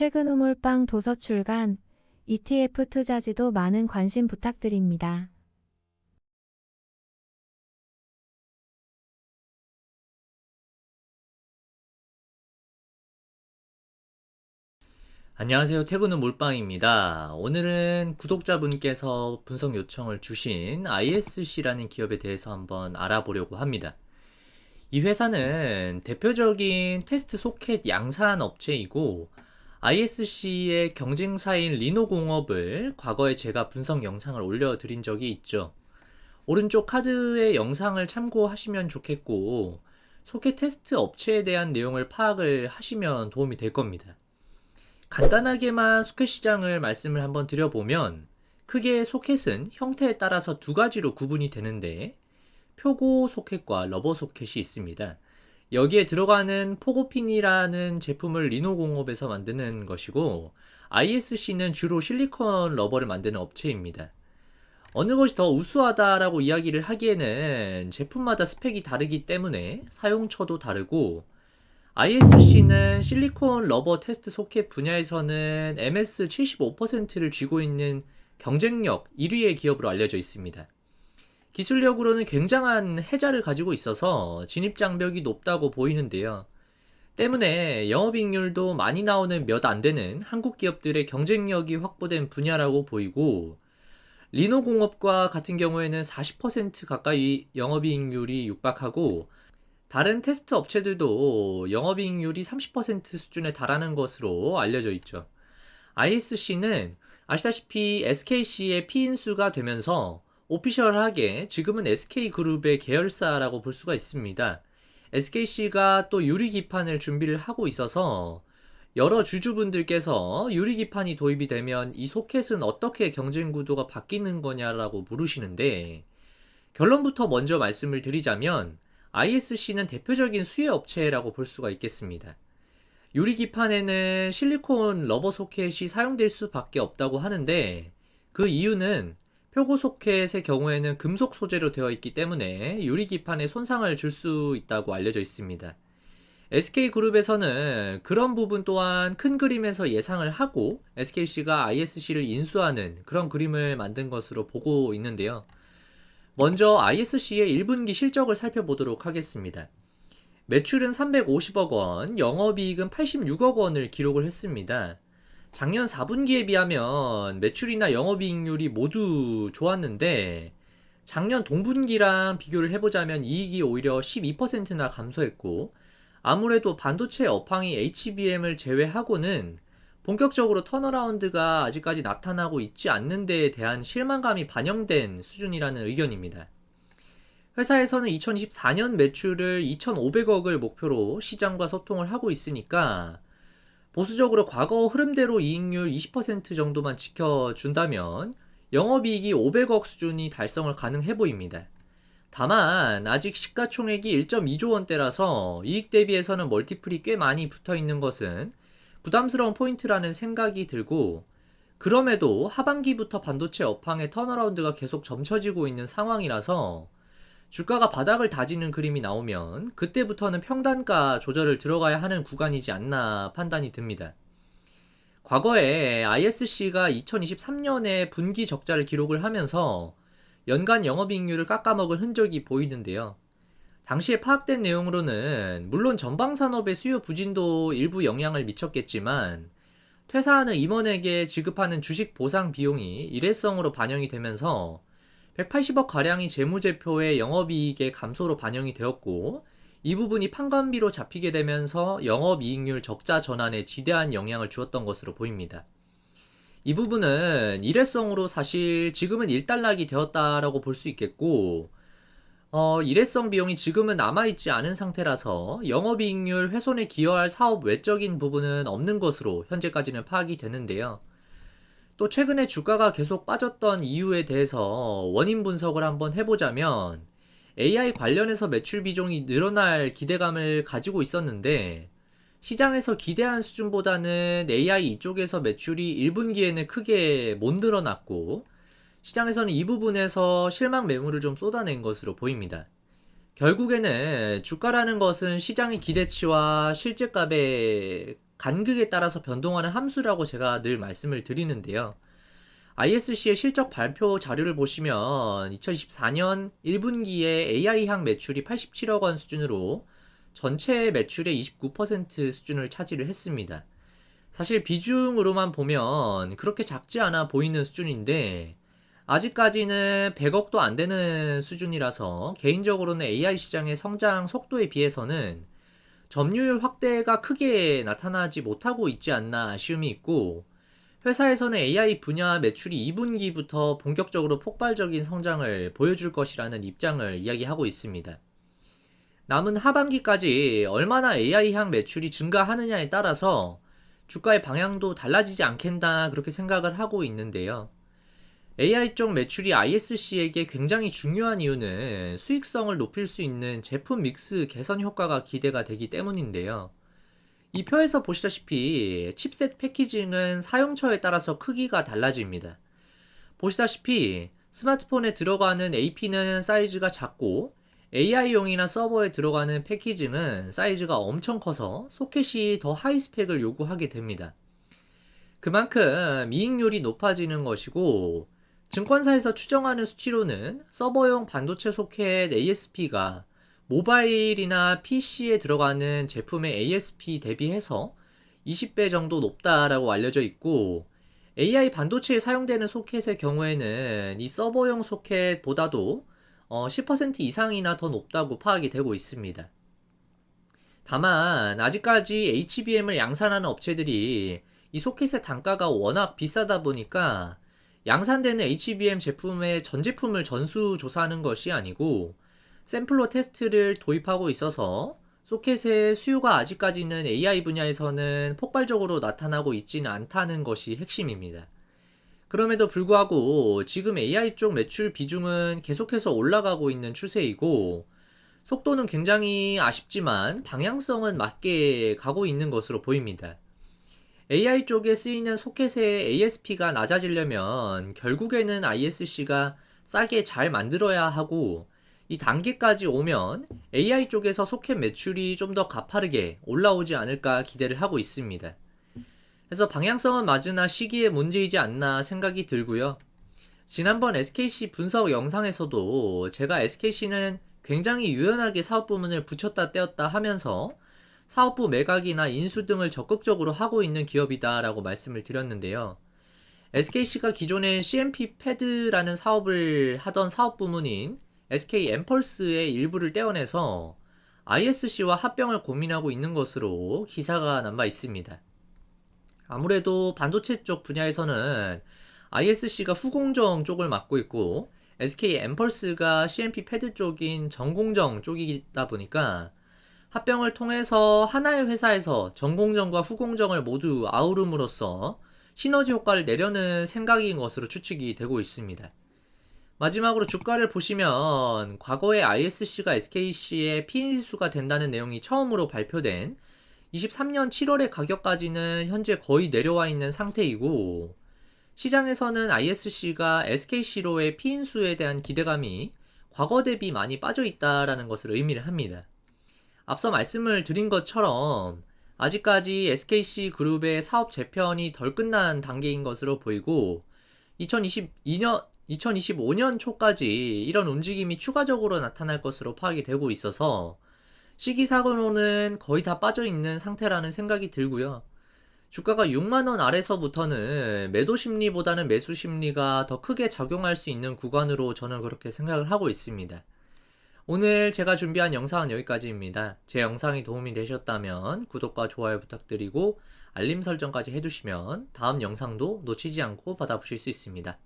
퇴근 후 몰빵 도서 출간, ETF 투자지도 많은 관심 부탁드립니다. 안녕하세요. 퇴근 후 몰빵입니다. 오늘은 구독자분께서 분석 요청을 주신 ISC라는 기업에 대해서 한번 알아보려고 합니다. 이 회사는 대표적인 테스트 소켓 양산 업체이고 ISC의 경쟁사인 리노공업을 과거에 제가 분석 영상을 올려드린 적이 있죠. 오른쪽 카드의 영상을 참고하시면 좋겠고 소켓 테스트 업체에 대한 내용을 파악을 하시면 도움이 될 겁니다. 간단하게만 소켓 시장을 말씀을 한번 드려보면 크게 소켓은 형태에 따라서 두 가지로 구분이 되는데 표고 소켓과 러버 소켓이 있습니다. 여기에 들어가는 포고핀이라는 제품을 리노공업에서 만드는 것이고 ISC는 주로 실리콘 러버를 만드는 업체입니다. 어느 것이 더 우수하다라고 이야기를 하기에는 제품마다 스펙이 다르기 때문에 사용처도 다르고 ISC는 실리콘 러버 테스트 소켓 분야에서는 MS 75%를 쥐고 있는 경쟁력 1위의 기업으로 알려져 있습니다. 기술력으로는 굉장한 해자를 가지고 있어서 진입 장벽이 높다고 보이는데요. 때문에 영업이익률도 많이 나오는 몇 안 되는 한국 기업들의 경쟁력이 확보된 분야라고 보이고 리노공업과 같은 경우에는 40% 가까이 영업이익률이 육박하고 다른 테스트 업체들도 영업이익률이 30% 수준에 달하는 것으로 알려져 있죠. ISC는 아시다시피 SKC의 피인수가 되면서 오피셜하게 지금은 SK그룹의 계열사라고 볼 수가 있습니다. SKC가 또 유리기판을 준비를 하고 있어서 여러 주주분들께서 유리기판이 도입이 되면 이 소켓은 어떻게 경쟁 구도가 바뀌는 거냐라고 물으시는데 결론부터 먼저 말씀을 드리자면 ISC는 대표적인 수혜 업체라고 볼 수가 있겠습니다. 유리기판에는 실리콘 러버 소켓이 사용될 수밖에 없다고 하는데 그 이유는 표고 소켓의 경우에는 금속 소재로 되어 있기 때문에 유리 기판에 손상을 줄 수 있다고 알려져 있습니다. SK그룹에서는 그런 부분 또한 큰 그림에서 예상을 하고 SKC가 ISC를 인수하는 그런 그림을 만든 것으로 보고 있는데요. 먼저 ISC의 1분기 실적을 살펴보도록 하겠습니다. 매출은 350억 원, 영업이익은 86억 원을 기록을 했습니다. 작년 4분기에 비하면 매출이나 영업이익률이 모두 좋았는데 작년 동분기랑 비교를 해보자면 이익이 오히려 12%나 감소했고 아무래도 반도체 업황이 HBM을 제외하고는 본격적으로 턴어라운드가 아직까지 나타나고 있지 않는 데에 대한 실망감이 반영된 수준이라는 의견입니다. 회사에서는 2024년 매출을 2,500억을 목표로 시장과 소통을 하고 있으니까 보수적으로 과거 흐름대로 이익률 20% 정도만 지켜준다면 영업이익이 500억 수준이 달성을 가능해 보입니다. 다만 아직 시가총액이 1.2조 원대라서 이익 대비해서는 멀티플이 꽤 많이 붙어 있는 것은 부담스러운 포인트라는 생각이 들고 그럼에도 하반기부터 반도체 업황의 턴어라운드가 계속 점쳐지고 있는 상황이라서 주가가 바닥을 다지는 그림이 나오면 그때부터는 평단가 조절을 들어가야 하는 구간이지 않나 판단이 듭니다. 과거에 ISC가 2023년에 분기 적자를 기록을 하면서 연간 영업이익률을 깎아먹은 흔적이 보이는데요. 당시에 파악된 내용으로는 물론 전방 산업의 수요 부진도 일부 영향을 미쳤겠지만 퇴사하는 임원에게 지급하는 주식 보상 비용이 일회성으로 반영이 되면서 180억 가량이 재무제표의 영업이익의 감소로 반영이 되었고 이 부분이 판관비로 잡히게 되면서 영업이익률 적자 전환에 지대한 영향을 주었던 것으로 보입니다. 이 부분은 일회성으로 사실 지금은 일단락이 되었다라고 볼 수 있겠고 어, 일회성 비용이 지금은 남아있지 않은 상태라서 영업이익률 훼손에 기여할 사업 외적인 부분은 없는 것으로 현재까지는 파악이 되는데요. 또 최근에 주가가 계속 빠졌던 이유에 대해서 원인 분석을 한번 해보자면 AI 관련해서 매출 비중이 늘어날 기대감을 가지고 있었는데 시장에서 기대한 수준보다는 AI 이쪽에서 매출이 1분기에는 크게 못 늘어났고 시장에서는 이 부분에서 실망 매물을 좀 쏟아낸 것으로 보입니다. 결국에는 주가라는 것은 시장의 기대치와 실제값의 간극에 따라서 변동하는 함수라고 제가 늘 말씀을 드리는데요. ISC의 실적 발표 자료를 보시면 2024년 1분기에 AI향 매출이 87억 원 수준으로 전체 매출의 29% 수준을 차지를 했습니다. 사실 비중으로만 보면 그렇게 작지 않아 보이는 수준인데 아직까지는 100억도 안 되는 수준이라서 개인적으로는 AI 시장의 성장 속도에 비해서는 점유율 확대가 크게 나타나지 못하고 있지 않나 아쉬움이 있고 회사에서는 AI 분야 매출이 2분기부터 본격적으로 폭발적인 성장을 보여줄 것이라는 입장을 이야기하고 있습니다. 남은 하반기까지 얼마나 AI향 매출이 증가하느냐에 따라서 주가의 방향도 달라지지 않겠나 그렇게 생각을 하고 있는데요. AI 쪽 매출이 ISC에게 굉장히 중요한 이유는 수익성을 높일 수 있는 제품 믹스 개선 효과가 기대가 되기 때문인데요. 이 표에서 보시다시피 칩셋 패키징은 사용처에 따라서 크기가 달라집니다. 보시다시피 스마트폰에 들어가는 AP는 사이즈가 작고 AI용이나 서버에 들어가는 패키징은 사이즈가 엄청 커서 소켓이 더 하이 스펙을 요구하게 됩니다. 그만큼 이익률이 높아지는 것이고 증권사에서 추정하는 수치로는 서버용 반도체 소켓 ASP가 모바일이나 PC에 들어가는 제품의 ASP 대비해서 20배 정도 높다라고 알려져 있고 AI 반도체에 사용되는 소켓의 경우에는 이 서버용 소켓보다도 어, 10% 이상이나 더 높다고 파악이 되고 있습니다. 다만 아직까지 HBM을 양산하는 업체들이 이 소켓의 단가가 워낙 비싸다 보니까 양산되는 HBM 제품의 전 제품을 전수 조사하는 것이 아니고 샘플러 테스트를 도입하고 있어서 소켓의 수요가 아직까지는 AI 분야에서는 폭발적으로 나타나고 있지는 않다는 것이 핵심입니다. 그럼에도 불구하고 지금 AI 쪽 매출 비중은 계속해서 올라가고 있는 추세이고 속도는 굉장히 아쉽지만 방향성은 맞게 가고 있는 것으로 보입니다. AI 쪽에 쓰이는 소켓의 ASP가 낮아지려면 결국에는 ISC가 싸게 잘 만들어야 하고 이 단계까지 오면 AI 쪽에서 소켓 매출이 좀 더 가파르게 올라오지 않을까 기대를 하고 있습니다. 그래서 방향성은 맞으나 시기에 문제이지 않나 생각이 들고요. 지난번 SKC 분석 영상에서도 제가 SKC는 굉장히 유연하게 사업 부문을 붙였다 떼었다 하면서 사업부 매각이나 인수 등을 적극적으로 하고 있는 기업이다라고 말씀을 드렸는데요. SKC가 기존에 CMP 패드라는 사업을 하던 사업 부문인 SK 엠펄스의 일부를 떼어내서 ISC와 합병을 고민하고 있는 것으로 기사가 남아 있습니다. 아무래도 반도체 쪽 분야에서는 ISC가 후공정 쪽을 맡고 있고 SK 엠펄스가 CMP 패드 쪽인 전공정 쪽이다 보니까 합병을 통해서 하나의 회사에서 전공정과 후공정을 모두 아우름으로써 시너지 효과를 내려는 생각인 것으로 추측이 되고 있습니다. 마지막으로 주가를 보시면 과거에 ISC가 SKC의 피인수가 된다는 내용이 처음으로 발표된 23년 7월의 가격까지는 현재 거의 내려와 있는 상태이고 시장에서는 ISC가 SKC로의 피인수에 대한 기대감이 과거 대비 많이 빠져 있다라는 것을 의미를 합니다. 앞서 말씀을 드린 것처럼 아직까지 SKC 그룹의 사업 재편이 덜 끝난 단계인 것으로 보이고 2022년 2025년 초까지 이런 움직임이 추가적으로 나타날 것으로 파악이 되고 있어서 시기상으로는 거의 다 빠져 있는 상태라는 생각이 들고요. 주가가 6만원 아래서부터는 매도 심리보다는 매수 심리가 더 크게 작용할 수 있는 구간으로 저는 그렇게 생각을 하고 있습니다. 오늘 제가 준비한 영상은 여기까지입니다. 제 영상이 도움이 되셨다면 구독과 좋아요 부탁드리고 알림 설정까지 해두시면 다음 영상도 놓치지 않고 받아보실 수 있습니다.